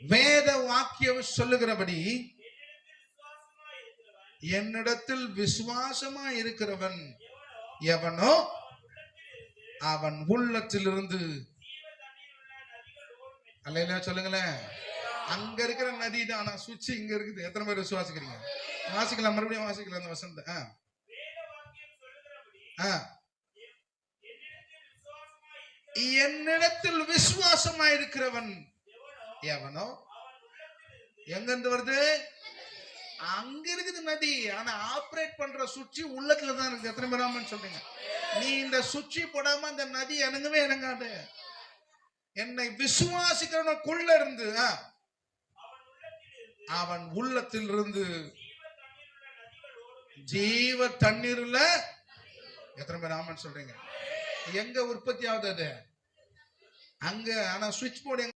வேத வாக்கியம் சொல்லுகிறபடி என்னிடத்தில் விசுவாசமா இருக்கிறவன் எவனோ அவன் உள்ளத்திலிருந்து அல்ல சொல்லுங்களேன். அங்க இருக்கிற நதி தான். ஆனா சுவிட்ச் இங்க இருக்குது. எத்தனை பேர் விசுவாசிக்கிறீங்க? வாசிக்கலாம். மறுபடியும் வாசிக்கலாம் அந்த வசந்த. ஆ. ஆ. என்னிடத்தில் விசுவாசமா இருக்கிறவன் எவனோ? எங்கிருந்து வருது? அங்க இருக்குது நதி. ஆனா ஆபரேட் பண்ற சுவிட்ச் உள்ளத்துல தான் இருக்கு எத்தனை பேர் ஆமான்னு சொல்றீங்க? நீ இந்த சுவிட்ச் போடாம அந்த நதி இறங்கவே இறங்காது. என்னை விசுவாசிக்கிறவனுக்குள்ள இருந்து ஆ, அவன் உள்ளத்தில் இருந்து. ஜீவ தண்ணீர்ல எத்தனை பேர் ஆமான்னு சொல்றீங்க? எங்க உற்பத்தி ஆகுது அது? அங்க. ஆனா சுவிட்ச் போர்டு